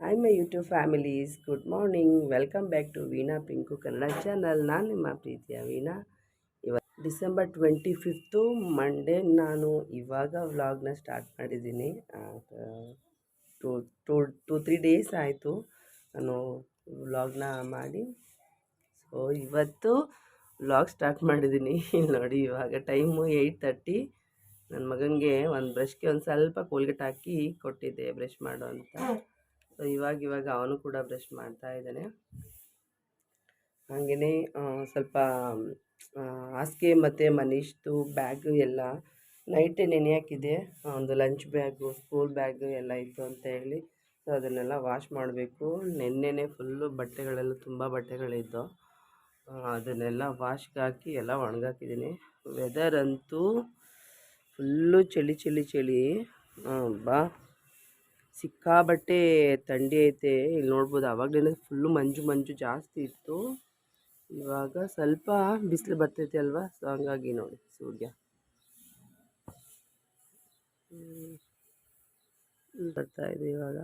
Hi my YouTube families good morning welcome back to Veena Pinku Kannada channel ನಾನು ನಿಮ್ಮ ಪ್ರೀತಿಯ ವೀಣಾ ಇವತ್ತು December twenty fifth Monday ನಾನು ಇವಾಗ ವ್ಲಾಗ್ನ ಸ್ಟಾರ್ಟ್ ಮಾಡಿದ್ದೀನಿ two two two three days ಆಯಿತು ನಾನು ವ್ಲಾಗ್ನ ಮಾಡಿ ಸೊ ಇವತ್ತು ವ್ಲಾಗ್ ಸ್ಟಾರ್ಟ್ ಮಾಡಿದ್ದೀನಿ ನೋಡಿ ಇವಾಗ ಟೈಮು ಏಯ್ಟ್ ತರ್ಟಿ ನನ್ನ ಮಗನಿಗೆ ಒಂದು ಬ್ರಷ್ಗೆ ಒಂದು ಸ್ವಲ್ಪ ಕೋಲ್ಗೆಟ್ ಹಾಕಿ ಕೊಟ್ಟಿದ್ದೆ ಬ್ರಷ್ ಮಾಡು ಅಂತ. ಇವಾಗ ಇವಾಗ ಅವನು ಕೂಡ ಬ್ರಷ್ ಮಾಡ್ತಾ ಇದ್ದಾನೆ. ಹಾಗೆಯೇ ಸ್ವಲ್ಪ ಹಾಸಿಗೆ ಮತ್ತು ಮನೀಷ್ದು ಬ್ಯಾಗು ಎಲ್ಲ ನೈಟೇ ನೆನೆ ಹಾಕಿದ್ದೆ ಒಂದು ಲಂಚ್ ಬ್ಯಾಗು ಸ್ಕೂಲ್ ಬ್ಯಾಗು ಎಲ್ಲ ಇತ್ತು ಅಂತ ಹೇಳಿ. ಸೊ ಅದನ್ನೆಲ್ಲ ವಾಶ್ ಮಾಡಬೇಕು. ನೆನ್ನೆ ಫುಲ್ಲು ಬಟ್ಟೆಗಳೆಲ್ಲ ತುಂಬ ಬಟ್ಟೆಗಳಿದ್ದು ಅದನ್ನೆಲ್ಲ ವಾಶ್ಗೆ ಹಾಕಿ ಎಲ್ಲ ಒಣಗಾಕಿದ್ದೀನಿ. ವೆದರ್ ಅಂತೂ ಫುಲ್ಲು ಚಳಿ ಚಳಿ ಚಳಿ. ಬಾ. ಸಿಕ್ಕಾಬಟ್ಟೆ ಥಂಡಿ ಐತೆ. ಇಲ್ಲಿ ನೋಡ್ಬೋದು ಆವಾಗಲೇ ಫುಲ್ಲು ಮಂಜು ಮಂಜು ಜಾಸ್ತಿ ಇತ್ತು. ಇವಾಗ ಸ್ವಲ್ಪ ಬಿಸಿಲು ಬರ್ತೈತೆ ಅಲ್ವಾ? ಸೊ ಹಂಗಾಗಿ ನೋಡಿ ಸೂರ್ಯ. ಬರ್ತಾ ಇದೆ ಇವಾಗ.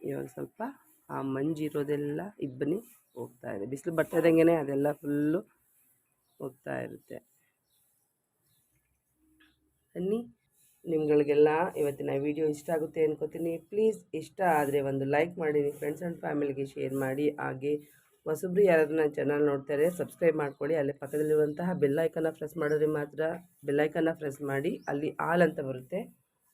ಇವಾಗ ಸ್ವಲ್ಪ ಆ ಮಂಜು ಇರೋದೆಲ್ಲ ಇಬ್ಬನಿ ಹೋಗ್ತಾ ಇದೆ. ಬಿಸಿಲು ಬರ್ತಾ ಇದ್ದಂಗೆ ಅದೆಲ್ಲ ಫುಲ್ಲು ಹೋಗ್ತಾ ಇರುತ್ತೆ. ಬನ್ನಿ. ನಿಮ್ಗಳಿಗೆಲ್ಲ ಇವತ್ತಿನ ವಿಡಿಯೋ ಇಷ್ಟ ಆಗುತ್ತೆ ಅನ್ಕೋತೀನಿ. ಪ್ಲೀಸ್ ಇಷ್ಟ ಆದರೆ ಒಂದು ಲೈಕ್ ಮಾಡಿ ನಿಮ್ಮ ಫ್ರೆಂಡ್ಸ್ ಆ್ಯಂಡ್ ಫ್ಯಾಮಿಲಿಗೆ ಶೇರ್ ಮಾಡಿ. ಹಾಗೆ ಹೊಸಬ್ರು ಯಾರಾದರೂ ನನ್ನ ಚಾನಲ್ ನೋಡ್ತಾರೆ, ಸಬ್ಸ್ಕ್ರೈಬ್ ಮಾಡ್ಕೊಳ್ಳಿ. ಅಲ್ಲಿ ಪಕ್ಕದಲ್ಲಿರುವಂತಹ ಬೆಲ್ಲೈಕನ್ನ ಪ್ರೆಸ್ ಮಾಡಿದ್ರೆ ಮಾತ್ರ ಬೆಲ್ಲೈಕನ್ನ ಪ್ರೆಸ್ ಮಾಡಿ, ಅಲ್ಲಿ ಆಲ್ ಅಂತ ಬರುತ್ತೆ.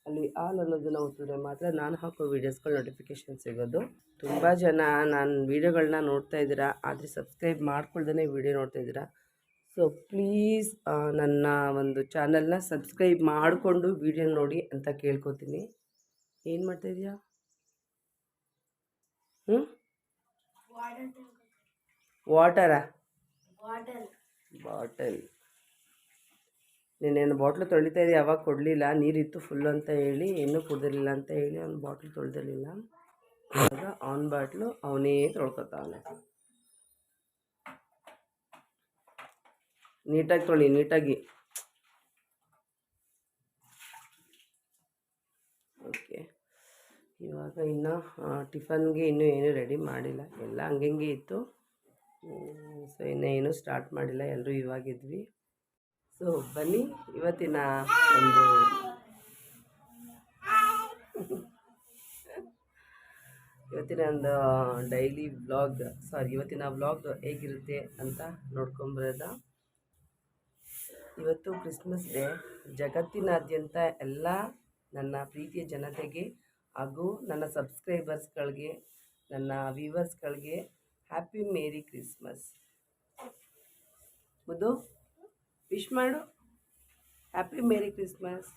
ಅಲ್ಲಿ ಆಲ್ ಅನ್ನೋದನ್ನು ಒತ್ತಿದ್ರೆ ಮಾತ್ರ ನಾನು ಹಾಕೋ ವೀಡಿಯೋಸ್ಗಳು ನೋಟಿಫಿಕೇಷನ್ ಸಿಗೋದು. ತುಂಬ ಜನ ನಾನು ವೀಡಿಯೋಗಳನ್ನ ನೋಡ್ತಾ ಇದ್ದೀರಾ, ಆದರೆ ಸಬ್ಸ್ಕ್ರೈಬ್ ಮಾಡ್ಕೊಳ್ದೇ ವೀಡಿಯೋ ನೋಡ್ತಾ ಇದ್ದೀರಾ. ಸೊ ಪ್ಲೀಸ್ ನನ್ನ ಒಂದು ಚಾನಲ್ನ ಸಬ್ಸ್ಕ್ರೈಬ್ ಮಾಡಿಕೊಂಡು ವಿಡಿಯೋ ನೋಡಿ ಅಂತ ಕೇಳ್ಕೊತೀನಿ. ಏನು ಮಾಡ್ತಾಯಿದ್ಯಾ ಹ್ಞೂ ವಾಟರಾ ಬಾಟಲ್ ನೀನೇನು ಬಾಟ್ಲು ತೊಳಿತಾ ಇದೆಯಾ? ಯಾವಾಗ ಕೊಡಲಿಲ್ಲ. ನೀರಿತ್ತು ಫುಲ್ ಅಂತ ಹೇಳಿ, ಇನ್ನೂ ಕುಡ್ದಿರಲಿಲ್ಲ ಅಂತ ಹೇಳಿ, ಅವ್ನು ಬಾಟ್ಲು ತೊಳೆದಿರಲಿಲ್ಲ. ಆವಾಗ ಆನ್ ಬಾಟ್ಲು ಅವನೇ ತೊಳ್ಕೊತಾವನೆ ನೀಟಾಗಿ ತೊಳಿ, ನೀಟಾಗಿ. ಓಕೆ. ಇವಾಗ ಇನ್ನು ಟಿಫನ್ಗೆ ಇನ್ನೂ ಏನೂ ರೆಡಿ ಮಾಡಿಲ್ಲ. ಎಲ್ಲ ಹಂಗೆ ಇತ್ತು. ಸೊ ಇನ್ನೂ ಏನೂ ಸ್ಟಾರ್ಟ್ ಮಾಡಿಲ್ಲ. ಎಲ್ಲರೂ ಇವಾಗಿದ್ವಿ ಸೊ ಬನ್ನಿ, ಇವತ್ತಿನ ಒಂದು ಇವತ್ತಿನ ಒಂದು ಡೈಲಿ ಬ್ಲಾಗ್ ಸಾರಿ ಇವತ್ತಿನ ಬ್ಲಾಗ್ ಹೇಗಿರುತ್ತೆ ಅಂತ ನೋಡ್ಕೊಂಬರೋದ. ಇವತ್ತು ಕ್ರಿಸ್ಮಸ್ ಡೇ. ಜಗತ್ತಿನಾದ್ಯಂತ ಎಲ್ಲ ನನ್ನ ಪ್ರೀತಿಯ ಜನತೆಗೆ ಹಾಗೂ ನನ್ನ ಸಬ್ಸ್ಕ್ರೈಬರ್ಸ್ಗಳಿಗೆ, ನನ್ನ ವ್ಯೂವರ್ಸ್ಗಳಿಗೆ ಹ್ಯಾಪಿ ಮೇರಿ ಕ್ರಿಸ್ಮಸ್. ಮುದು ವಿಶ್ ಮಾಡು. Happy merry Christmas.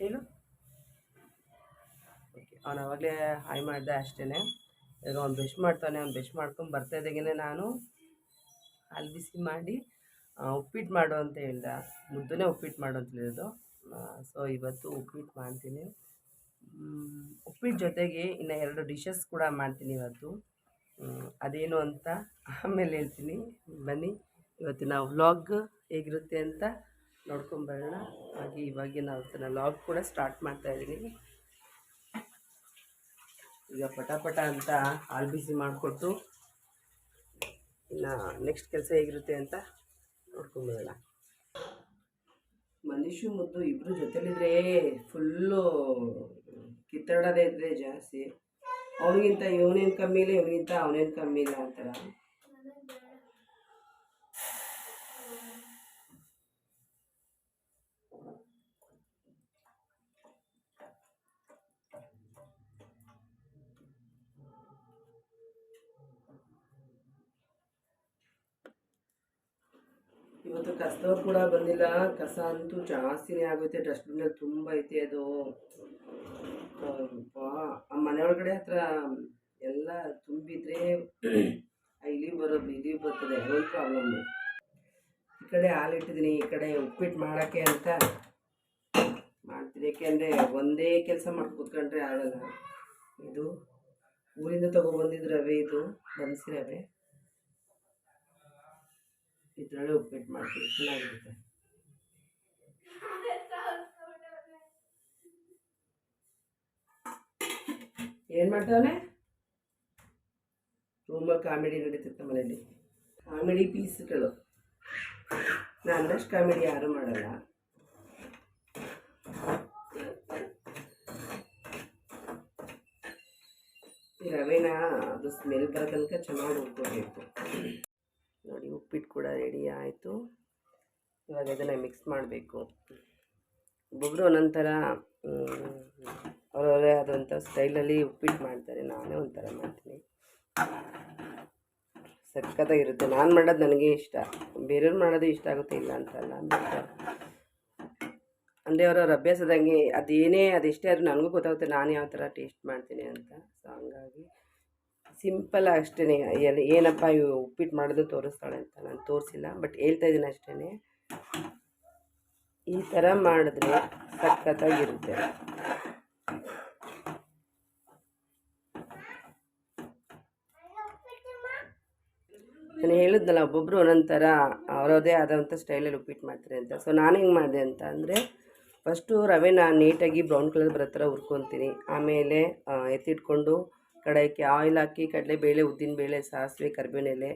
ಹೇಳು. ಓಕೆ, ಅವನು ಅವಾಗಲೇ ಹಾಯ್ ಮಾಡಿದೆ ಅಷ್ಟೇ ಈಗ ಅವ್ನು ಬ್ರಷ್ ಮಾಡ್ತಾನೆ, ಅವ್ನು ಬ್ರಷ್ ಮಾಡ್ಕೊಂಡು ಬರ್ತಾ ಇದ್ದಾಗೇನೆ ನಾನು. ಹಾಲು ಬಿಸಿ ಮಾಡಿ ಉಪ್ಪಿಟ್ಟು ಮಾಡು ಅಂತ ಹೇಳಿದ. ಮುದ್ದನೇ ಉಪ್ಪಿಟ್ಟು ಮಾಡು ಅಂತ ಹೇಳಿದ್ದು. ಸೊ ಇವತ್ತು ಉಪ್ಪಿಟ್ಟು ಮಾಡ್ತೀನಿ. ಉಪ್ಪಿಟ್ಟು ಜೊತೆಗೆ ಇನ್ನು ಎರಡು ಡಿಶಸ್ ಕೂಡ ಮಾಡ್ತೀನಿ ಇವತ್ತು. ಅದೇನು ಅಂತ ಆಮೇಲೆ ಹೇಳ್ತೀನಿ. ಬನ್ನಿ, ಇವತ್ತಿನ ವ್ಲಾಗ್ ಹೇಗಿರುತ್ತೆ ಅಂತ ನೋಡ್ಕೊಂಬರೋಣ ಹಾಗೆ ಇವಾಗ ನಾವು ಇವತ್ತಿನ ವ್ಲಾಗ್ ಕೂಡ ಸ್ಟಾರ್ಟ್ ಮಾಡ್ತಾ ಇದ್ದೀನಿ. ಈಗ ಪಟಾಪಟ ಪಟ ಅಂತ ಹಾಲು ಬಿಸಿ ಮಾಡಿಕೊಟ್ಟು ಇನ್ನು ನೆಕ್ಸ್ಟ್ ಕೆಲಸ ಹೇಗಿರುತ್ತೆ ಅಂತ ನೋಡ್ಕೊಂಬರೋಣ ಮನುಷ್ಯ ಮುದ್ದು ಇಬ್ರು ಜೊತೆಲಿದ್ರೆ ಫುಲ್ಲು ಕಿತ್ತಾಡೋದೇ ಇದ್ರೆ ಜಾಸ್ತಿ. ಅವನಿಗಿಂತ ಇವನೇನು ಕಮ್ಮಿ ಇಲ್ಲ ಇವನಿಗಿಂತ ಅವನೇನು ಕಮ್ಮಿ ಇಲ್ಲ ಆ ಥರ ಇವತ್ತು ಕಸದವ್ರು ಕೂಡ ಬಂದಿಲ್ಲ. ಕಸ ಅಂತೂ ಜಾಸ್ತಿನೇ ಆಗುತ್ತೆ. ಡಸ್ಟ್ಬಿನಲ್ಲಿ ತುಂಬ ಐತೆ ಅದು. ಆ ಮನೆ ಒಳಗಡೆ ಹತ್ರ ಎಲ್ಲ ತುಂಬಿದ್ರೆ ಇಲ್ಲಿ ಇಲಿ ಬರೋದು ಇಲ್ಲಿ ಬರ್ತದೆ. ಅದೊಂದು ಪ್ರಾಬ್ಲಮ್ಮು ಈ ಕಡೆ ಹಾಲು ಇಟ್ಟಿದ್ದೀನಿ. ಈ ಕಡೆ ಉಪ್ಪಿಟ್ಟು ಮಾಡೋಕ್ಕೆ ಅಂತ ಮಾಡ್ತೀನಿ ಏಕೆಂದರೆ ಒಂದೇ ಕೆಲಸ ಮಾಡಿ ಕೂತ್ಕೊಂಡ್ರೆ ಆಗಲ್ಲ. ಇದು ಊರಿಂದ ತೊಗೊಬಂದಿದ್ದು ರವೆ ಇದು, ಬನ್ಸಿ ರವೆ. ಇದರೊಳಗೆ ಉಪ್ಪಿಟ್ಟು ಮಾಡ್ತೀವಿ ಚೆನ್ನಾಗಿರುತ್ತೆ ಏನು ಮಾಡ್ತಾನೆ ತುಂಬ ಕಾಮಿಡಿ ನಡೀತಿತ್ತು ಮನೇಲಿ ಕಾಮಿಡಿ ಪೀಸ್ಗಳು. ನಾನು ಅಷ್ಟು ಕಾಮಿಡಿ ಯಾರು ಮಾಡಲ್ಲ. ರವೆನ ಅದು ಸ್ಮೆಲ್ ಬರೋ ತನಕ ಚೆನ್ನಾಗಿ ಉಟ್ಕೋಬೇಕು ಕೂಡ ರೆಡಿ ಆಯಿತು. ಇವಾಗ ಇದನ್ನು ಮಿಕ್ಸ್ ಮಾಡಬೇಕು. ಒಬ್ಬೊಬ್ಬರು ಒಂದೊಂಥರ ಅವರವರೇ ಆದಂಥ ಸ್ಟೈಲಲ್ಲಿ ಉಪ್ಪಿಟ್ಟು ಮಾಡ್ತಾರೆ. ನಾನೇ ಒಂಥರ ಮಾಡ್ತೀನಿ. ಸಖತ್ತಾಗಿರುತ್ತೆ ನಾನು ಮಾಡೋದು ನನಗೆ ಇಷ್ಟ. ಬೇರೆಯವ್ರು ಮಾಡೋದು ಇಷ್ಟ ಆಗುತ್ತೆ, ಇಲ್ಲ ಅಂತಲ್ಲ. ಬಟ್ ಅಂದರೆ ಅವರವ್ರ ಅಭ್ಯಾಸದಂಗೆ ಅದೇನೇ, ಅದೆಷ್ಟೇ ಆದರೂ ನನಗೂ ಗೊತ್ತಾಗುತ್ತೆ ನಾನು ಯಾವ ಥರ ಟೇಸ್ಟ್ ಮಾಡ್ತೀನಿ ಅಂತ. ಸೊ ಹಂಗಾಗಿ ಸಿಂಪಲ್ ಅಷ್ಟೇ ಎಲ್ಲಿ ಏನಪ್ಪ ಇವು ಉಪ್ಪಿಟ್ಟು ಮಾಡೋದು ತೋರಿಸ್ತಾಳೆ ಅಂತ ನಾನು ತೋರಿಸಿಲ್ಲ. ಬಟ್ ಹೇಳ್ತಾ ಇದ್ದೀನಿ ಅಷ್ಟೇ ಈ ಥರ ಮಾಡಿದ್ರೆ ಸಖತ್ತಾಗಿರುತ್ತೆ. ನಾನು ಹೇಳಿದ್ನಲ್ಲ ಒಬ್ಬೊಬ್ಬರು ಒಂದೊಂದು ಥರ ಅವರದೇ ಆದಂಥ ಸ್ಟೈಲಲ್ಲಿ ಉಪ್ಪಿಟ್ಟು ಮಾಡ್ತಾರೆ ಅಂತ. ಸೊ ನಾನು ಹೆಂಗೆ ಮಾಡಿದೆ ಅಂತ ಅಂದರೆ ಫಸ್ಟು ರವೆನ ನೀಟಾಗಿ ಬ್ರೌನ್ ಕಲರ್ ಬರೋ ಥರ ಹುರ್ಕೊತೀನಿ. ಆಮೇಲೆ ಎತ್ತಿಟ್ಕೊಂಡು ಕಡಾಯಿಗೆ ಆಯಿಲ್ ಹಾಕಿ, ಕಡಲೆಬೇಳೆ, ಉದ್ದಿನಬೇಳೆ, ಸಾಸಿವೆ ಕರಿಬೇನೆಲೆ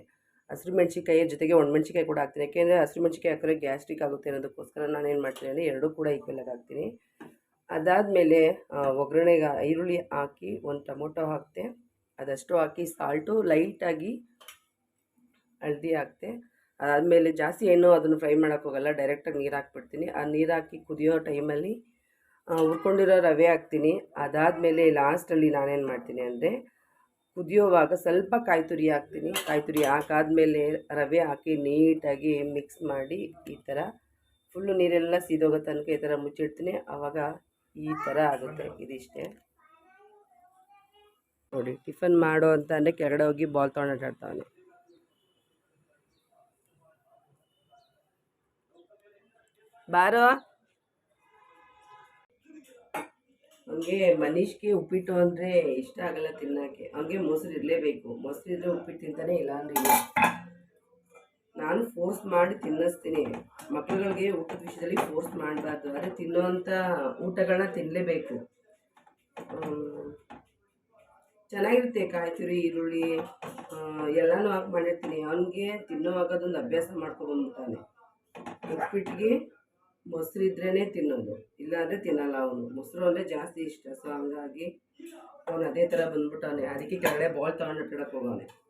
ಹಸಿರು ಮೆಣಸಿಕಾಯಿ ಜೊತೆಗೆ ಒಣಮೆಣ್ಸಿಕಾಯಿ ಕೂಡ ಹಾಕ್ತೀನಿ. ಯಾಕೆಂದರೆ ಹಸಿರು ಮೆಣಸಿಕಾಯಿ ಹಾಕಿದ್ರೆ ಗ್ಯಾಸ್ಟ್ರಿಕ್ ಆಗುತ್ತೆ ಅನ್ನೋದಕ್ಕೋಸ್ಕರ ನಾನು ಏನು ಮಾಡ್ತೀನಿ ಅಂದರೆ ಎರಡೂ ಕೂಡ ಈಕ್ವಲಾಗಿ ಹಾಕ್ತೀನಿ. ಅದಾದಮೇಲೆ ಒಗ್ಗರಣೆಗೆ ಈರುಳ್ಳಿ ಹಾಕಿ ಒಂದು ಟೊಮೊಟೊ ಹಾಕ್ತೆ. ಅದಷ್ಟು ಹಾಕಿ ಸಾಲ್ಟು ಲೈಟಾಗಿ ಹಳದಿ ಹಾಕ್ತೆ. ಅದಾದಮೇಲೆ ಜಾಸ್ತಿ ಏನು ಅದನ್ನು ಫ್ರೈ ಮಾಡೋಕ್ಕೋಗಲ್ಲ ಡೈರೆಕ್ಟಾಗಿ ನೀರು ಹಾಕ್ಬಿಡ್ತೀನಿ. ಆ ನೀರು ಹಾಕಿ ಕುದಿಯೋ ಟೈಮಲ್ಲಿ ಹುರ್ಕೊಂಡಿರೋ ರವೆ ಹಾಕ್ತೀನಿ. ಅದಾದಮೇಲೆ ಲಾಸ್ಟಲ್ಲಿ ನಾನೇನು ಮಾಡ್ತೀನಿ ಅಂದರೆ ಕುದಿಯೋವಾಗ ಸ್ವಲ್ಪ ಕಾಯಿ ತುರಿ ಹಾಕ್ತೀನಿ. ಕಾಯಿ ತುರಿ ಹಾಕಾದ್ಮೇಲೆ ರವೆ ಹಾಕಿ ನೀಟಾಗಿ ಮಿಕ್ಸ್ ಮಾಡಿ ಈ ಥರ ಫುಲ್ಲು ನೀರೆಲ್ಲ ಸೀದೋಗೋ ತನಕ ಈ ಥರ ಮುಚ್ಚಿಡ್ತೀನಿ. ಆವಾಗ ಈ ಥರ ಆಗುತ್ತೆ ಇದಿಷ್ಟೇ. ನೋಡಿ, ಟಿಫನ್ ಮಾಡೋ ಅಂತ ಅಂದರೆ ಕೆಳಗಡೆ ಹೋಗಿ ಬಾಲ್ ತೊಗೊಂಡು ಬಾರೋ? ಅವನಿಗೆ ಮನೀಷ್ಗೆ ಉಪ್ಪಿಟ್ಟು ಅಂದರೆ ಇಷ್ಟ ಆಗಲ್ಲ ತಿನ್ನೋಕ್ಕೆ. ಅವನಿಗೆ ಮೊಸರು ಇರಲೇಬೇಕು. ಮೊಸರು ಇದ್ದರೆ ಉಪ್ಪಿಟ್ಟು ತಿಂತಾನೆ ಇಲ್ಲ ಅಂದ್ರೆ ನಾನು ಫೋರ್ಸ್ ಮಾಡಿ ತಿನ್ನಿಸ್ತೀನಿ. ಮಕ್ಕಳುಗಳಿಗೆ ಊಟದ ವಿಷಯದಲ್ಲಿ ಫೋರ್ಸ್ ಮಾಡಬಾರ್ದು. ಆದರೆ ತಿನ್ನೋವಂಥ ಊಟಗಳನ್ನ ತಿನ್ನಲೇಬೇಕು ಚೆನ್ನಾಗಿರುತ್ತೆ ಕಾಯಿ ತುರಿ ಈರುಳ್ಳಿ ಎಲ್ಲನೂ ಹಾಕಿ ಮಾಡಿರ್ತೀನಿ. ಅವನಿಗೆ ತಿನ್ನೋವಾಗ ಅದೊಂದು ಅಭ್ಯಾಸ ಮಾಡ್ಕೊಬಂದ್ಬಿಟ್ಟಾನೆ. ಉಪ್ಪಿಟ್ಟಿಗೆ ಮೊಸರು ಇದ್ರೇ ತಿನ್ನೋದು. ಇಲ್ಲಾಂದರೆ ತಿನ್ನಲ್ಲ ಅವನು. ಮೊಸರು ಅಂದರೆ ಜಾಸ್ತಿ ಇಷ್ಟ. ಸೊ ಹಂಗಾಗಿ ಅವನು ಅದೇ ಥರ ಬಂದ್ಬಿಟ್ಟವನೆ ಅದಕ್ಕೆ ಕೆಳಗಡೆ ಬಾಲ್ ತೊಗೊಂಡು ಇಟ್ಟಿಡಕ್ಕೆ ಹೋಗವನೆ.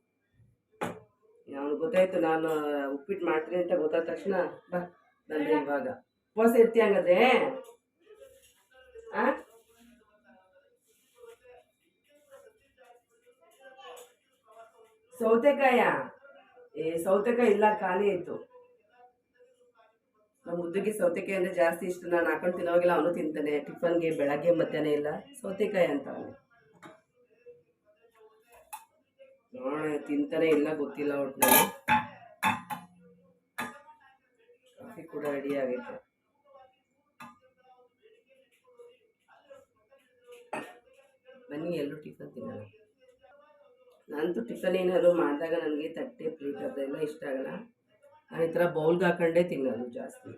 ಅವನು ಗೊತ್ತಾಯ್ತು, ನಾನು ಉಪ್ಪಿಟ್ಟು ಮಾಡ್ತೀನಿ ಅಂತ ಗೊತ್ತಾದ ತಕ್ಷಣ, ಬಾ, ಬಂದೆ ಇವಾಗ. ಉಪವಾಸ ಇರ್ತಿ ಹಂಗಾದ್ರೆ? ಆ? ಸೌತೆಕಾಯ. ಏ, ಸೌತೆಕಾಯಿ ಇಲ್ಲ, ಖಾಲಿ ಆಯಿತು. ನಮ್ಮ ಮುದ್ದಿಗೆ ಸೌತೆಕಾಯಿ ಅಂದರೆ ಜಾಸ್ತಿ ಇಷ್ಟ, ನಾನು ಹಾಕೊಂಡು ತಿನ್ನೋಗಿಲ್ಲ ಅವನು ತಿಂತಾನೆ. ಟಿಫನ್ಗೆ ಬೆಳಗ್ಗೆ ಮಧ್ಯಾಹ್ನ ಇಲ್ಲ, ಸೌತೆಕಾಯಿ ಅಂತ ಅವನು. ನೋಡೋಣ, ತಿಂತಾನೆ ಇಲ್ಲ ಗೊತ್ತಿಲ್ಲ ಒಟ್ಟಿನಲ್ಲಿ ಕಾಫಿ ಕೂಡ ರೆಡಿ ಆಗೈತೆ. ಬನ್ನಿ, ಎಲ್ಲರೂ ಟಿಫನ್ ತಿನ್ನೋಣ. ನಂತು ಟಿಫನ್ ಏನಾದ್ರು ಮಾಡಿದಾಗ ನನಗೆ ತಟ್ಟೆ ಪ್ಲೇಟ್ ಅದೆಲ್ಲ ಇಷ್ಟ ಆಗಲ್ಲ. ನಾನು ಈ ಥರ ಬೌಲ್ಗೆ ಹಾಕೊಂಡೇ ತಿನ್ನೋದು ಜಾಸ್ತಿ.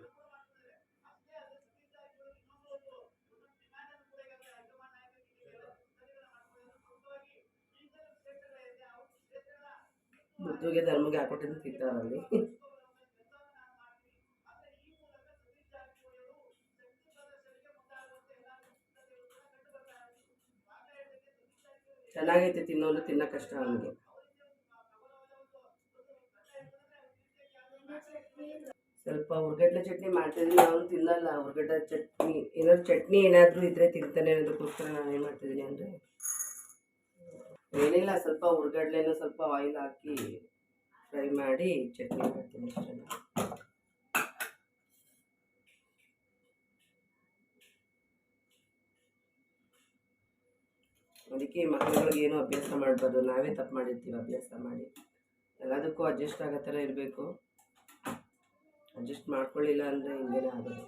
ಮುದ್ದುಗೆ ಧರ್ಮಗೆ ಹಾಕೊಟ್ಟಿದ್ದು ತಿಂತಾರಲ್ಲಿ. ಚೆನ್ನಾಗೈತೆ ತಿನ್ನೋದು ತಿನ್ನೋ ಕಷ್ಟ ಅವನಿಗೆ. ಸ್ವಲ್ಪ ಹುರ್ಗಡ್ಲೆ ಚಟ್ನಿ ಮಾಡ್ತಿದ್ದೀನಿ. ಅವನು ತಿನ್ನಲ್ಲ. ಉರ್ಗಡ್ಡೆ ಚಟ್ನಿ ಏನಾದ್ರು ಚಟ್ನಿ ಏನಾದರೂ ಇದ್ರೆ ತಿಂತಾನೆ ಅನ್ನೋದಕ್ಕೋಸ್ಕರ ನಾನು ಏನು ಮಾಡ್ತಿದ್ದೀನಿ ಅಂದರೆ ಏನಿಲ್ಲ, ಸ್ವಲ್ಪ ಹುರ್ಗಡ್ಲೆನೂ ಸ್ವಲ್ಪ ಆಯಿಲ್ ಹಾಕಿ ಫ್ರೈ ಮಾಡಿ ಚಟ್ನಿ ಮಾಡ್ತೀನಿ ಅಷ್ಟೇ ಅದಕ್ಕೆ ಮಕ್ಕಳುಗಳಿಗೆ ಏನೂ ಅಭ್ಯಾಸ ಮಾಡಬಾರ್ದು. ನಾವೇ ತಪ್ಪು ಮಾಡಿರ್ತೀವಿ, ಅಭ್ಯಾಸ ಮಾಡಿ. ಎಲ್ಲದಕ್ಕೂ ಅಡ್ಜಸ್ಟ್ ಆಗೋ ಥರ ಇರಬೇಕು. ಅಡ್ಜಸ್ಟ್ ಮಾಡ್ಕೊಳ್ಳಿಲ್ಲ ಅಂದರೆ ಹಿಂಗೇನೆ ಆಗೋದು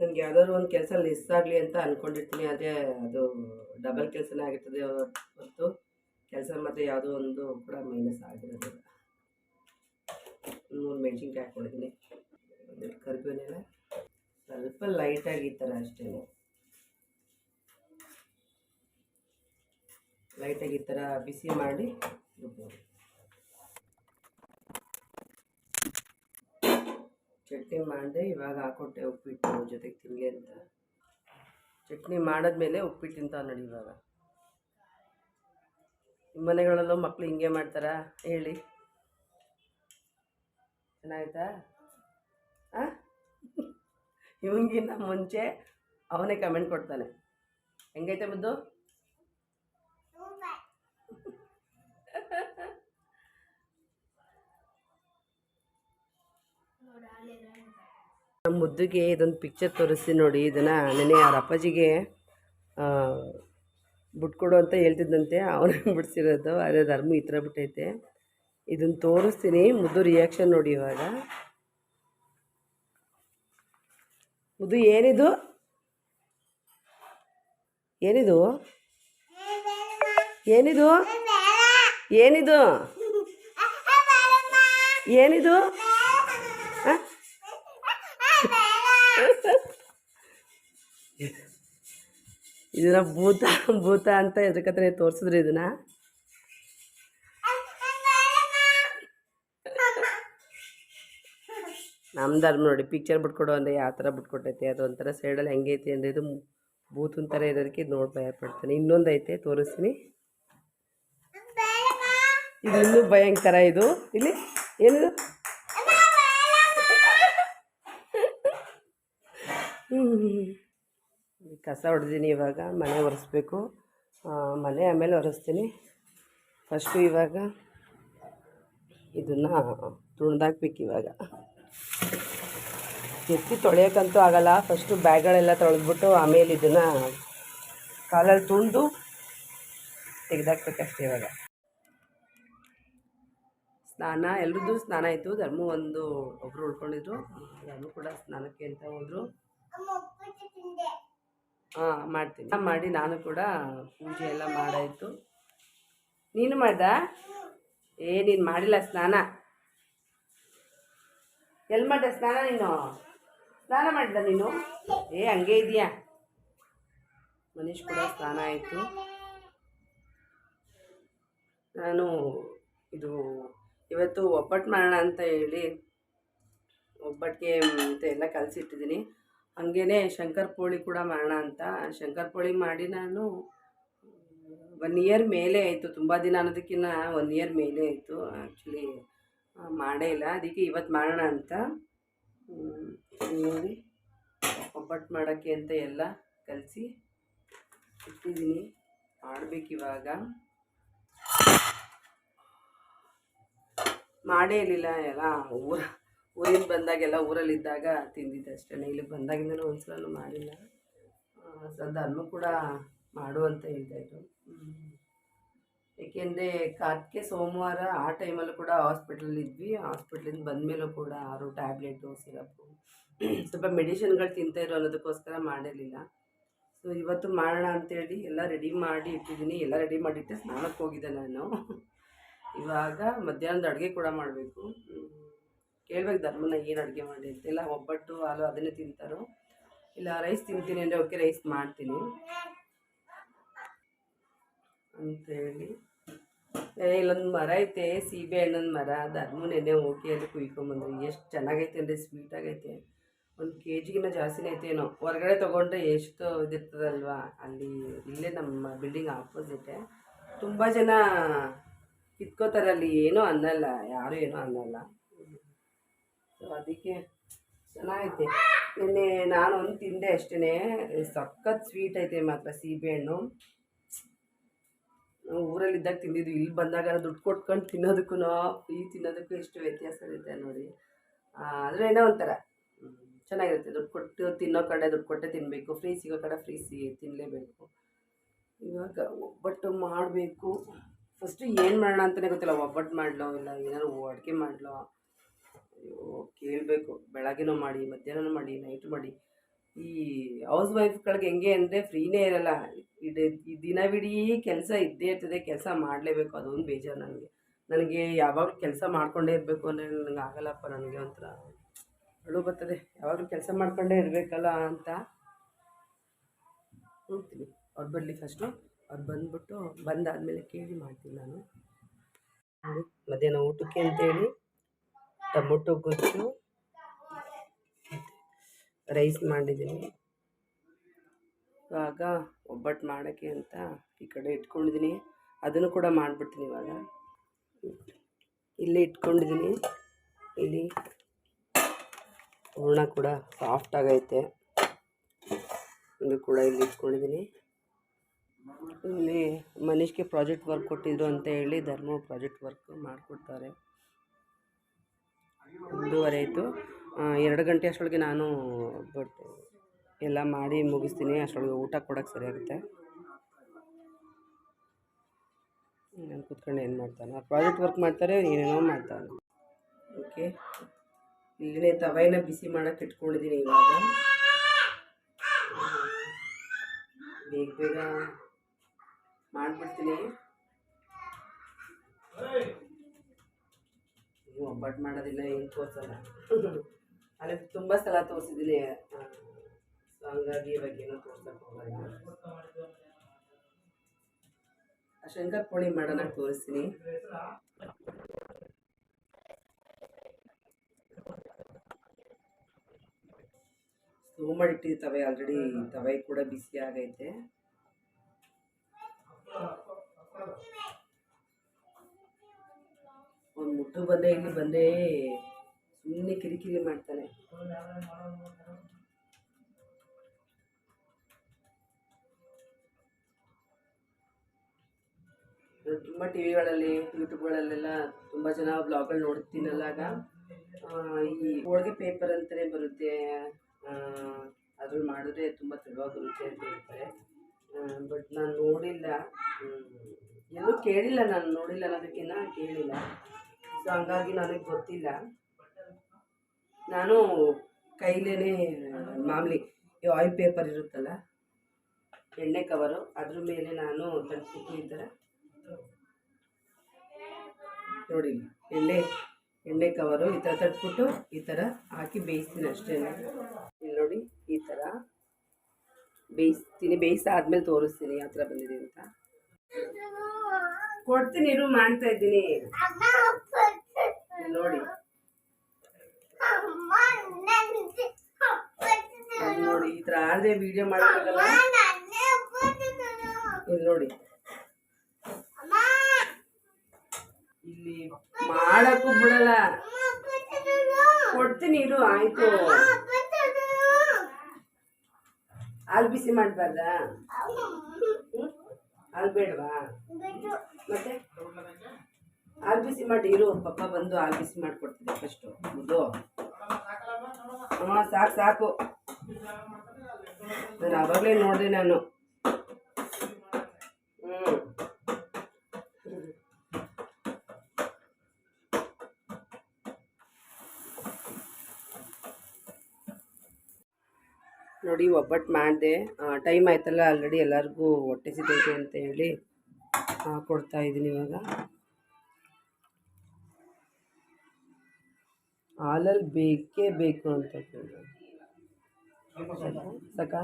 ನನಗೆ ಯಾವ್ದಾದ್ರು ಒಂದು ಕೆಲಸ ಲಿಸ್ ಆಗಲಿ ಅಂತ ಅಂದ್ಕೊಂಡಿರ್ತೀನಿ ಅದೇ ಅದು ಡಬಲ್ ಕೆಲಸನೇ ಆಗಿರ್ತದೆ ಹೊರತು. ಕೆಲಸ ಮಾತ್ರ ಯಾವುದೋ ಒಂದು ಕೂಡ ಮೈನಸ್ ಆಗಿರೋದಿಲ್ಲ. ಮೂರು ಮೆಣಸಿನ್ಕಾಯಿ ಹಾಕ್ಕೊಂಡಿದ್ದೀನಿ ಒಂದೆರಡು ಸ್ವಲ್ಪ ಲೈಟಾಗಿ ಈ ಥರ ಅಷ್ಟೇ. ಲೈಟಾಗಿ ಈ ಥರ ಬಿಸಿ ಮಾಡಿ ರುಬ್ಬೋದು. ಚಟ್ನಿ ಮಾಡಿದೆ ಇವಾಗ ಹಾಕೊಟ್ಟೆ ಉಪ್ಪಿಟ್ಟು ಜೊತೆಗೆ ತಿನ್ಲಿ ಅಂತ. ಚಟ್ನಿ ಮಾಡಿದ್ಮೇಲೆ ಉಪ್ಪಿಟ್ಟು ತಿಂತಾವೆ ನೋಡಿ ಇವಾಗ. ನಿಮ್ಮ ಮನೆಗಳಲ್ಲೂ ಮಕ್ಕಳು ಹಿಂಗೆ ಮಾಡ್ತಾರಾ? ಹೇಳಿ. ಚೆನ್ನಾಯ್ತಾ ಹಾಂ ಇವಂಗಿನ್ನ ಮುಂಚೆ ಅವನೇ ಕಮೆಂಟ್ ಕೊಡ್ತಾನೆ. ಹೆಂಗೈತೆ ಮುದ್ದು? ನಮ್ಮ ಮುದ್ದುಗೆ ಇದೊಂದು ಪಿಕ್ಚರ್ ತೋರಿಸ್ತೀನಿ ನೋಡಿ. ಇದನ್ನು ನೆನೆ ಅವ್ರ ಅಪ್ಪಾಜಿಗೆ ಬಿಟ್ಕೊಡು ಅಂತ ಹೇಳ್ತಿದ್ದಂತೆ. ಅವನೇ ಬಿಡಿಸಿರೋದು. ಅದೇ ಧರ್ಮ ಈ ಥರ ಬಿಟ್ಟೈತೆ. ಇದನ್ನು ತೋರಿಸ್ತೀನಿ. ಮುದ್ದು ರಿಯಾಕ್ಷನ್ ನೋಡಿ ಇವಾಗ. ಮುದ್ದು ಏನಿದು? ಏನಿದು? ಏನಿದು? ಏನಿದು? ಏನಿದು? ಇದನ್ನ ಭೂತ ಭೂತ ಅಂತ ಎದಕ್ಕತ್ರ ತೋರಿಸಿದ್ರು ಇದನ್ನ. ಧರ್ಮ ನೋಡಿ ಪಿಕ್ಚರ್ ಬಿಟ್ಕೊಡು ಅಂದರೆ ಯಾವ ಥರ ಬಿಟ್ಕೊಟ್ಟೈತೆ, ಅದು ಒಂಥರ ಸೈಡಲ್ಲಿ ಹೆಂಗೆ ಐತೆ ಅಂದರೆ ಇದು ಭೂತನ ಥರ ಇರೋದಕ್ಕೆ ಇದು ನೋಡಿ ಭಯ ಪಡ್ತಾನೆ. ಇನ್ನೊಂದು ಐತೆ, ತೋರಿಸ್ತೀನಿ. ಇದು ಭಯಂಕರ ಇದು. ಇಲ್ಲಿ, ಏನಿದು? ಹ್ಮ್. ಕಸ ಹೊಡೆದೀನಿ ಇವಾಗ, ಮನೆ ಒರೆಸ್ಬೇಕು. ಮನೆ ಆಮೇಲೆ ಒರೆಸ್ತೀನಿ. ಫಸ್ಟು ಇವಾಗ ಇದನ್ನು ತುಣ್ದಾಕ್ಬೇಕು ಇವಾಗ. ಎತ್ತಿ ತೊಳೆಯೋಕ್ಕಂತೂ ಆಗಲ್ಲ. ಫಸ್ಟು ಬ್ಯಾಗ್ಗಳೆಲ್ಲ ತೊಳೆದ್ಬಿಟ್ಟು ಆಮೇಲೆ ಇದನ್ನು ಕಾಲಲ್ಲಿ ತುಂಡು ತೆಗೆದಾಕ್ಬೇಕಷ್ಟೇ ಇವಾಗ. ಸ್ನಾನ, ಎಲ್ರದ್ದು ಸ್ನಾನ ಆಯಿತು. ಧರ್ಮ ಒಂದು ಒಬ್ಬರು ಉಳ್ಕೊಂಡಿದ್ರು. ಧರ್ಮ ಕೂಡ ಸ್ನಾನಕ್ಕೆ ಅಂತ ಹೋದರು. ಹಾಂ, ಮಾಡ್ತೀನಿ. ಮಾಡಿ ನಾನು ಕೂಡ ಪೂಜೆ ಎಲ್ಲ ಮಾಡಾಯಿತು. ನೀನು ಮಾಡ್ದ? ಏ, ನೀನು ಮಾಡಿಲ್ಲ ಸ್ನಾನ. ಎಲ್ಲಿ ಮಾಡ್ದೆ ಸ್ನಾನ ನೀನು? ಸ್ನಾನ ಮಾಡಿದ ನೀನು? ಏ, ಹಂಗೆ ಇದೆಯಾ ಮನೀಶ್ ಕೂಡ ಸ್ನಾನ ಆಯಿತು. ನಾನು ಇದು ಇವತ್ತು ಒಬ್ಬಟ್ಟು ಮಾಡೋಣ ಅಂತ ಹೇಳಿ ಒಬ್ಬಟ್ಟಿಗೆ ಮತ್ತೆ ಎಲ್ಲ ಕಲಸಿಟ್ಟಿದ್ದೀನಿ. ಹಾಗೇ ಶಂಕರ್ ಪೋಳಿ ಕೂಡ ಮಾಡೋಣ ಅಂತ. ಶಂಕರ್ ಪೋಳಿ ಮಾಡಿ ನಾನು ಒನ್ ಇಯರ್ ಮೇಲೆ ಆಯಿತು. ತುಂಬ ದಿನ ಅನ್ನೋದಕ್ಕಿಂತ ಒನ್ ಇಯರ್ ಮೇಲೆ ಆಯಿತು. ಆ್ಯಕ್ಚುಲಿ ಮಾಡೇ ಇಲ್ಲ. ಅದಕ್ಕೆ ಇವತ್ತು ಮಾಡೋಣ ಅಂತ. ನೋಡಿ. ಒಬ್ಬಟ್ಟು ಮಾಡೋಕ್ಕೆ ಅಂತ ಎಲ್ಲ ಕಲಸಿ ಇಟ್ಟಿದ್ದೀನಿ. ಮಾಡಬೇಕಿವಾಗ ಮಾಡೇ ಇರಲಿಲ್ಲ ಎಲ್ಲ ಊರ ಊರಿಂದ ಬಂದಾಗೆಲ್ಲ ಊರಲ್ಲಿದ್ದಾಗ ತಿಂದಿದ್ದೆ ಅಷ್ಟೇ. ಇಲ್ಲಿ ಬಂದಾಗಿಂದಲೂ ಒಂದ್ಸಲೂ ಮಾಡಿಲ್ಲ. ಸೊ ಧರ್ಮ ಕೂಡ ಮಾಡು ಅಂತ ಹೇಳ್ತಾಯಿದ್ರು ಏಕೆಂದರೆ ಕಾರ್ತಿಕೆ ಸೋಮವಾರ ಆ ಟೈಮಲ್ಲೂ ಕೂಡ ಹಾಸ್ಪಿಟ್ಲಲ್ಲಿ ಇದ್ವಿ ಹಾಸ್ಪಿಟ್ಲಿಂದ ಬಂದಮೇಲೂ ಕೂಡ ಆರು ಟ್ಯಾಬ್ಲೆಟು ಸಿರಪ್ಪು ಸ್ವಲ್ಪ ಮೆಡಿಷನ್ಗಳು ಇರೋ ಅನ್ನೋದಕ್ಕೋಸ್ಕರ ಮಾಡಿರಲಿಲ್ಲ. ಸೊ, ಇವತ್ತು ಮಾಡೋಣ ಅಂತೇಳಿ ಎಲ್ಲ ರೆಡಿ ಮಾಡಿ ಇಟ್ಟಿದ್ದೀನಿ. ಎಲ್ಲ ರೆಡಿ ಮಾಡಿಟ್ಟೆ ಸ್ನಾನಕ್ಕೆ ಹೋಗಿದ್ದೆ ನಾನು. ಇವಾಗ ಮಧ್ಯಾಹ್ನದ ಅಡುಗೆ ಕೂಡ ಮಾಡಬೇಕು. ಕೇಳ್ಬೇಕು ಧರ್ಮನ ಏನು ಅಡುಗೆ ಮಾಡಿ ಅಂತ ಇಲ್ಲ ಒಬ್ಬಟ್ಟು ಹಾಲು ಅದನ್ನೇ ತಿಂತಾರೋ. ಇಲ್ಲ ರೈಸ್ ತಿಂತೀನಿ ಅಂದರೆ ಓಕೆ ರೈಸ್ ಮಾಡ್ತೀನಿ. ಅಂತೇಳಿ ಏ, ಇಲ್ಲೊಂದು ಮರ ಐತೆ ಸೀಬೆ ಹಣ್ಣನ ಮರ ಧರ್ಮ ನೆನ್ನೆ ಓಕೆ ಅಲ್ಲಿ ಕುಯ್ಕೊಂಬಂದ್ರಿ ಎಷ್ಟು ಚೆನ್ನಾಗೈತೆ ಅಂದರೆ ಸ್ವೀಟ್ ಆಗೈತೆ. ಒಂದು ಕೆ ಜಿಗಿನ್ನ ಜಾಸ್ತಿನೇ ಏನೋ. ಹೊರಗಡೆ ತೊಗೊಂಡ್ರೆ ಎಷ್ಟು ಇದಿರ್ತದಲ್ವಾ? ಅಲ್ಲಿ ಇಲ್ಲೇ ನಮ್ಮ ಬಿಲ್ಡಿಂಗ್ ಆಪೋಸಿಟೆ ತುಂಬ ಜನ ಕಿತ್ಕೋತಾರೆ ಅಲ್ಲಿ. ಏನೂ ಅನ್ನಲ್ಲ ಯಾರೂ ಏನೂ ಅನ್ನಲ್ಲ. ಸೊ ಅದಕ್ಕೆ ಚೆನ್ನಾಗೈತೆ. ನಿನ್ನೆ ನಾನು ಒಂದು ತಿಂದೆ ಅಷ್ಟೇ ಸಖತ್ ಸ್ವೀಟ್ ಐತೆ ಮಾತ್ರ ಸೀಬೆಹಣ್ಣು. ಊರಲ್ಲಿದ್ದಾಗ ತಿಂದಿದ್ದು ಇಲ್ಲಿ ಬಂದಾಗ ದುಡ್ಡು ಕೊಟ್ಕೊಂಡು ತಿನ್ನೋದಕ್ಕೂ ಈ ತಿನ್ನೋದಕ್ಕೂ ಎಷ್ಟು ವ್ಯತ್ಯಾಸ ಇರುತ್ತೆ ನೋಡಿ. ಆದರೆ ಏನೋ ಒಂಥರ. ಚೆನ್ನಾಗಿರುತ್ತೆ. ದುಡ್ಡು ಕೊಟ್ಟು ತಿನ್ನೋ ಕಡೆ ದುಡ್ಡು ಕೊಟ್ಟೆ ತಿನ್ನಬೇಕು ಫ್ರೀ ಸಿಗೋ ಕಡೆ ಫ್ರೀ ಸಿ ತಿನ್ನಲೇಬೇಕು ಇವಾಗ ಒಬ್ಬಟ್ಟು ಮಾಡಬೇಕು. ಫಸ್ಟು ಏನು ಮಾಡೋಣ ಅಂತಲೇ ಗೊತ್ತಿಲ್ಲ. ಒಬ್ಬಟ್ಟು ಮಾಡಲೋ ಇಲ್ಲ, ಏನಾದ್ರು ಅಡುಗೆ ಮಾಡಲೋ. ಕೇಳಬೇಕು. ಬೆಳಗ್ಗೆನೂ ಮಾಡಿ, ಮಧ್ಯಾಹ್ನನೂ ಮಾಡಿ ನೈಟ್ ಮಾಡಿ. ಈ ಹೌಸ್ ವೈಫ್ಗಳಿಗೆ ಹೆಂಗೆ ಅಂದರೆ ಫ್ರೀನೇ ಇರಲ್ಲ. ಈ ದಿನವಿಡೀ ಕೆಲಸ ಇದ್ದೇ ಇರ್ತದೆ, ಕೆಲಸ ಮಾಡಲೇಬೇಕು. ಅದೊಂದು ಬೇಜಾರು ನನಗೆ. ನನಗೆ ಯಾವಾಗಲೂ ಕೆಲಸ ಮಾಡ್ಕೊಂಡೇ ಇರಬೇಕು ಅಂದರೆ ನನಗೆ ಆಗಲ್ಲಪ್ಪ ನನಗೆ ಒಂಥರ. ಅಳು ಬರ್ತದೆ. ಯಾವಾಗಲೂ ಕೆಲಸ ಮಾಡ್ಕೊಂಡೇ ಇರಬೇಕಲ್ಲ ಅಂತ ನೋಡ್ತೀನಿ. ಅವ್ರು ಬರಲಿ ಫಸ್ಟು ಅವ್ರು ಬಂದ್ಬಿಟ್ಟು ಬಂದಾದಮೇಲೆ ಕೇಳಿ ಮಾಡ್ತೀನಿ ನಾನು. ಮಧ್ಯಾಹ್ನ ಊಟಕ್ಕೆ ಅಂತೇಳಿ. ಟೊಮೊಟೊ ಗೊಜ್ಜು ರೈಸ್ ಮಾಡಿದ್ದೀನಿ. ಇವಾಗ ಒಬ್ಬಟ್ಟು ಮಾಡೋಕ್ಕೆ ಅಂತ ಈ ಕಡೆ ಇಟ್ಕೊಂಡಿದ್ದೀನಿ. ಅದನ್ನು ಕೂಡ ಮಾಡಿಬಿಡ್ತೀನಿ ಇವಾಗ. ಇಲ್ಲಿ ಇಟ್ಕೊಂಡಿದ್ದೀನಿ. ಇಲ್ಲಿ ಹೂರ್ಣ ಕೂಡ ಸಾಫ್ಟ್ ಆಗೈತೆ. ಇದು ಕೂಡ ಇಲ್ಲಿ ಇಟ್ಕೊಂಡಿದ್ದೀನಿ. ಇಲ್ಲಿ ಮನೀಷ್ಗೆ ಪ್ರಾಜೆಕ್ಟ್ ವರ್ಕ್ ಕೊಟ್ಟಿದ್ರು ಅಂತ ಹೇಳಿ ಧರ್ಮ ಪ್ರಾಜೆಕ್ಟ್ ವರ್ಕ್ ಮಾಡಿಕೊಡ್ತಾರೆ. ಒಂದೂವರೆ ಆಯಿತು. ಎರಡು ಗಂಟೆ ಅಷ್ಟೊಳಗೆ ನಾನು ಬಟ್ ಎಲ್ಲ ಮಾಡಿ ಮುಗಿಸ್ತೀನಿ. ಅಷ್ಟೊಳಗೆ ಊಟ ಕೊಡೋಕ್ಕೆ ಸರಿಯಾಗುತ್ತೆ ನಾನು ಕೂತ್ಕೊಂಡು ಏನು ಮಾಡ್ತಾನೆ? ಪ್ರಾಜೆಕ್ಟ್ ವರ್ಕ್ ಮಾಡ್ತಾರೆ, ಏನೇನೋ ಮಾಡ್ತಾನೆ. ಓಕೆ ಇಲ್ಲೇ ತವೆನ ಬಿಸಿ ಮಾಡೋಕ್ಕೆ ಇಟ್ಕೊಂಡಿದ್ದೀನಿ ಇವಾಗ. ಬೇಗ ಬೇಗ ಮಾಡಿಬಿಡ್ತೀನಿ. ನೀವು ಒಬ್ಬಟ್ಟು ಮಾಡೋದಿಲ್ಲ ಏನು ತೋರಿಸಲ್ಲ. ಅಲ್ಲಿ ತುಂಬ ಸಲ ತೋರಿಸಿದ್ದೀನಿ. ಸೊ ಹಂಗಾಗಿ ಇವಾಗ ಏನೂ ತೋರ್ಸಕ್ಕೆ ಹೋಗೋದಿಲ್ಲ ಶಂಕರ್ ಪೋಳಿ ಮಾಡೋಣ ತೋರಿಸ್ತೀನಿ. ಸ್ಲೋ ಮಾಡಿಟ್ಟಿದ್ದ ತವೆ ಆಲ್ರೆಡಿ ತವೆ ಕೂಡ ಬಿಸಿ ಆಗೈತೆ. ಒಂದು ಮುಟ್ಟು ಬಂದೆ ಇಲ್ಲಿ ಬಂದೆ ಸುಮ್ಮನೆ ಕಿರಿಕಿರಿ ಮಾಡ್ತಾನೆ. ತುಂಬ ಟಿ ವಿಗಳಲ್ಲಿ ಯೂಟ್ಯೂಬ್ಗಳಲ್ಲೆಲ್ಲ ತುಂಬ ಜನ ಬ್ಲಾಗ್ಗಳು ನೋಡ್ತೀನಲ್ಲ ಆಗ ಆ, ಈ ಹೋಳಿಗೆ ಪೇಪರ್ ಅಂತಲೇ ಬರುತ್ತೆ. ಅದ್ರಲ್ಲಿ ಮಾಡಿದ್ರೆ ತುಂಬ ತೆಳುವಾಗಿ ಬರುತ್ತೆ ಅಂತ ಹೇಳ್ತಾರೆ. ಬಟ್ ನಾನು ನೋಡಿಲ್ಲ. ಎಲ್ಲೂ ಕೇಳಿಲ್ಲ ನಾನು ನೋಡಿಲ್ಲ ಅನ್ನೋದಕ್ಕಿಂತ ಕೇಳಿಲ್ಲ. ಸೊ ಹಂಗಾಗಿ ನನಗೆ ಗೊತ್ತಿಲ್ಲ. ನಾನು ಕೈಲೇ ಮಾಮೂಲಿ ಈ ಆಯಿಲ್ ಪೇಪರ್ ಇರುತ್ತಲ್ಲ, ಎಣ್ಣೆ ಕವರು ಅದ್ರ ಮೇಲೆ ನಾನು ತಟ್ಬಿಟ್ಟು ಈ ಥರ. ನೋಡಿ, ಎಣ್ಣೆ ಎಣ್ಣೆ ಕವರು ಈ ಥರ ತಟ್ಬಿಟ್ಟು ಈ ಥರ ಹಾಕಿ ಬೇಯಿಸ್ತೀನಿ ಅಷ್ಟೇ. ಇಲ್ಲಿ ನೋಡಿ, ಈ ಥರ ಬೇಯಿಸ್ತೀನಿ, ಬೇಯಿಸಾದ್ಮೇಲೆ ತೋರಿಸ್ತೀನಿ ಯಾವ ಥರ ಬಂದಿದೆ ಅಂತ. ಕೊಡ್ತೀನಿ ಇರು, ಮಾಡ್ತಾ ಇದ್ದೀನಿ ಇಲ್ಲಿ ನೋಡಿ ಇಲ್ಲಿ ನೋಡಿ ಈ ಥರ ಆದ್ರೆ ವಿಡಿಯೋ ಮಾಡೋಕ್ಕಾಗಲ್ಲ ಇಲ್ಲಿ ನೋಡಿ. ಇಲ್ಲಿ ಮಾಡಕ್ಕೂ ಬಿಡಲ್ಲ. ಕೊಡ್ತೀನಿ ಇರು ಆಯ್ತು. ಹಾಲು ಬಿಸಿ ಮಾಡಬಾರ್ದ? ಹಾಲು ಬೇಡವಾ? ಮತ್ತೆ? ಹಾಲು ಬಿಸಿ ಮಾಡಿ ಇರು ಪಪ್ಪ ಬಂದು ಹಾಲು ಬಿಸಿ ಮಾಡಿಕೊಡ್ತೀನಿ ಫಸ್ಟು ಮುದ್ದು ಹಾಂ ಸಾಕು ಸಾಕು. ನಾನು ಅವಾಗಲೇ ನೋಡಿದೆ ನಾನು. ನೋಡಿ ಒಬ್ಬಟ್ಟು ಮಾಡಿದೆ. ಟೈಮ್ ಆಯ್ತಲ್ಲ ಆಲ್ರೆಡಿ ಎಲ್ಲರಿಗೂ ಹೊಟ್ಟೆ ಸಿಗೈತೆ ಅಂತ ಹೇಳಿ ಕೊಡ್ತಾ ಇದ್ದೀನಿ ಇವಾಗ. ಹಾಲಲ್ಲಿ ಬೇಕೇ ಬೇಕು ಅಂತ ಕೇಳಿದ್ರು. ಸಾಕ?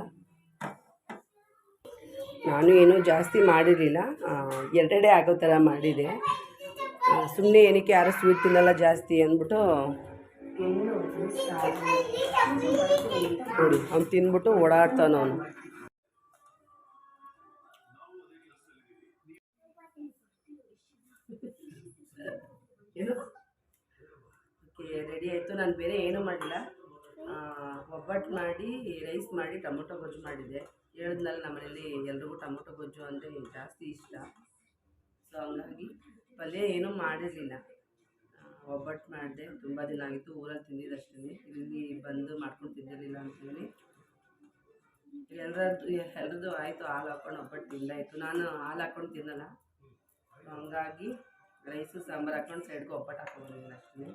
ನಾನು ಏನೂ ಜಾಸ್ತಿ ಮಾಡಿರಲಿಲ್ಲ. ಎರಡೆಡೆ ಆಗೋ ಥರ ಮಾಡಿದೆ. ಸುಮ್ಮನೆ ಏನಕ್ಕೆ ಯಾರು ಸ್ವೀಟ್ ತಿನ್ನಲ್ಲ ಜಾಸ್ತಿ ಅಂದ್ಬಿಟ್ಟು ನೋಡಿ, ಅವ್ನು ತಿಂದ್ಬಿಟ್ಟು ಓಡಾಡ್ತಾನೆ ಅವನು. ರೆಡಿ ಆಯಿತು. ನಾನು ಬೇರೆ ಏನೂ ಮಾಡಿಲ್ಲ. ಒಬ್ಬಟ್ಟು ಮಾಡಿ, ರೈಸ್ ಮಾಡಿ, ಟೊಮೊಟೊ ಗೊಜ್ಜು ಮಾಡಿದ್ದೆ ಹೇಳಿದ್ನಲ್ಲ ನಮ್ಮನೇಲಿ ಎಲ್ರಿಗೂ ಟೊಮೊಟೊ ಗೊಜ್ಜು ಅಂದರೆ ಜಾಸ್ತಿ ಇಷ್ಟ. ಸೊ ಹಂಗಾಗಿ ಪಲ್ಯ ಏನೂ ಮಾಡಿರಲಿಲ್ಲ. ಒಬ್ಬಟ್ಟು ಮಾಡಿದೆ. ತುಂಬ ದಿನ ಆಗಿತ್ತು, ಊರಲ್ಲಿ ತಿಂದಿದ್ದಷ್ಟೇ ಇಲ್ಲಿ ಬಂದು ಮಾಡ್ಕೊಂಡು ತಿಂದಿರಲಿಲ್ಲ ಅಂತೇಳಿ. ಎಲ್ಲರದ್ದು ಎಲ್ಲರದ್ದು ಆಯಿತು, ಹಾಲು ಹಾಕ್ಕೊಂಡು ಒಬ್ಬಟ್ಟು ತಿಂದಾಯಿತು ನಾನು ಹಾಲು ಹಾಕ್ಕೊಂಡು ತಿನ್ನಲ್ಲ. ಹಂಗಾಗಿ ರೈಸು ಸಾಂಬಾರು ಹಾಕ್ಕೊಂಡು ಸೈಡ್ಗೆ ಒಬ್ಬಟ್ಟು ಹಾಕೊಂಡು ಅಷ್ಟೇ.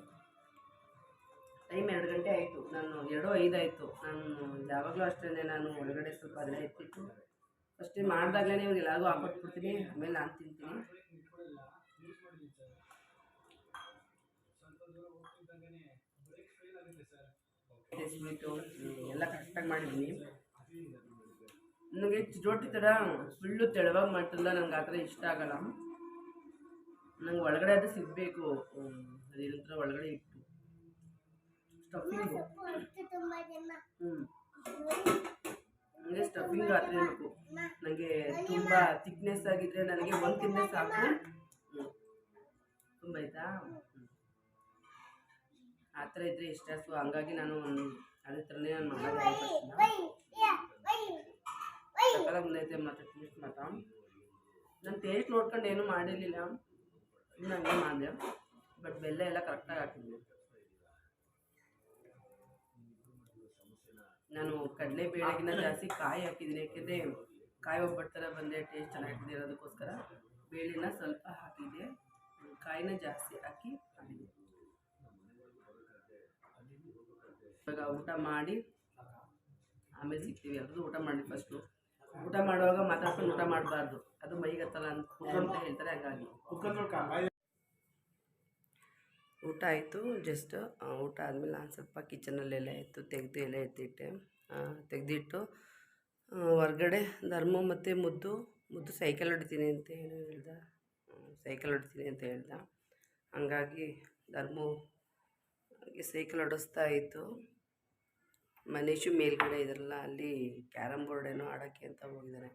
ನಾನು ಎರಡೋ ಐದಾಯಿತು. ನಾನು ಯಾವಾಗಲೂ ಅಷ್ಟೇ ನಾನು ಒಳಗಡೆ ಸ್ವಲ್ಪ ಅದನ್ನ ಎತ್ತಿಟ್ಟು ಫಸ್ಟೇ ಮಾಡಿದಾಗಲೇ ಇವ್ರಿಗೆ ಎಲ್ಲರಿಗೂ ಹಾಕೊಟ್ಬಿಡ್ತೀನಿ ಆಮೇಲೆ ನಾನು ತಿಂತೀನಿ. ಸ್ವೀಟು ಎಲ್ಲ ಕರೆಕ್ಟಾಗಿ ಮಾಡಿದ್ದೀನಿ ನನಗೆ ಚಿರೋಟಿ ಥರ ಫುಲ್ಲು ತೆಳುವಾಗಿ ಮಾಡ್ತಿಲ್ಲ. ನಂಗೆ ಆ ಥರ ಇಷ್ಟ ಆಗಲ್ಲ. ನಂಗೆ ಒಳಗಡೆ ಅದು ಸಿಗಬೇಕು. ಅದೇನಂತರ ಒಳಗಡೆ ಸ್ಟಫಿಂಗು. ಹ್ಞೂ ಅಂದರೆ ಸ್ಟಫಿಂಗ್ ಆ ಥರ ಇರಬೇಕು ನನಗೆ ತುಂಬ ಥಿಕ್ನೆಸ್ ಆಗಿದ್ರೆ ನನಗೆ ಒಂದು ತಿಂದರೆ ಸಾಕು. ತುಂಬ ಆಯ್ತಾ. ಆ ಥರ ಇದ್ದರೆ ಇಷ್ಟ ಸೊ ಹಂಗಾಗಿ ನಾನು ಅದೇ ಥರನೇ ನಾನು ಮಾಡೋದು ಬಂದೈತೆ ಮತ್ತೆ ಟೇಸ್ಟ್ ಮಾತ್ರ ನಾನು ಟೇಸ್ಟ್ ನೋಡ್ಕೊಂಡು ಏನೂ ಮಾಡಿರಲಿಲ್ಲ. ನಾನು ಮಾಡಿದೆ. ಬಟ್ ಬೆಲ್ಲ ಎಲ್ಲ ಕರೆಕ್ಟಾಗಿ ಹಾಕಿದ್ದೆ ನಾನು ಕಡಲೆ ಬೇಳೆಗಿನ ಜಾಸ್ತಿ ಕಾಯಿ ಹಾಕಿದ್ದೀನಿ. ಯಾಕೆಂದರೆ ಕಾಯಿ ಒಬ್ಬಟ್ಟು ಥರ ಬಂದರೆ ಟೇಸ್ಟ್ ಚೆನ್ನಾಗಿದೆ ಇರೋದಕ್ಕೋಸ್ಕರ ಬೇಳೆನ ಸ್ವಲ್ಪ ಹಾಕಿದ್ದೆ. ಕಾಯಿನ ಜಾಸ್ತಿ ಹಾಕಿ ಇವಾಗ ಊಟ ಮಾಡಿ ಆಮೇಲೆ ಸಿಗ್ತೀವಿ. ಎಲ್ಲರೂ ಊಟ ಮಾಡಿ ಫಸ್ಟು ಊಟ ಮಾಡುವಾಗ ಮಾತಾಡ್ಕೊಂಡು ಊಟ ಮಾಡಬಾರ್ದು. ಅದು ಮೈಗೆ ಹತ್ತಲ್ಲ ಅಂತ ಅಂತ ಹೇಳ್ತಾರೆ, ಹಾಗಾಗಿ. ಊಟ ಆಯಿತು ಜಸ್ಟ್ ಊಟ ಆದಮೇಲೆ ನಾನು ಸ್ವಲ್ಪ ಕಿಚನಲ್ಲೆಲ್ಲ ಇತ್ತು ತೆಗೆದು ಎಲ್ಲ ಎತ್ತಿಟ್ಟೆ. ತೆಗೆದಿಟ್ಟು ಹೊರ್ಗಡೆ ಧರ್ಮ ಮತ್ತು ಮುದ್ದು ಮುದ್ದು ಸೈಕಲ್ ಹೊಡಿತೀನಿ ಅಂತ ಏನು ಹೇಳ್ದ? ಸೈಕಲ್ ಹೊಡಿತೀನಿ ಅಂತ ಹೇಳ್ದ. ಹಂಗಾಗಿ ಧರ್ಮು ಸೈಕಲ್ ಹೊಡಿಸ್ತಾ ಇತ್ತು. ಮನೀಶು ಮೇಲ್ಗಡೆ ಇದ್ರಲ್ಲ, ಅಲ್ಲಿ ಕ್ಯಾರಮ್ ಬೋರ್ಡ್ ಏನೋ ಆಡೋಕ್ಕೆ ಅಂತ ಹೋಗಿದ್ದಾರೆ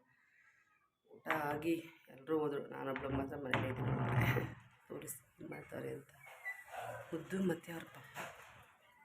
ಊಟ ಆಗಿ ಎಲ್ಲರೂ ಹೋದರು. ನಾನೊಬ್ಳು ಮಾತ್ರ ಮನೇಲಿ ಇದ್ದೀನಿ. ತೋರಿಸಿ, ಮಾಡ್ತಾರೆ ಅಂತ. ಮುದ್ದು ಮತ್ತು ಅವ್ರ ಪಪ್ಪ.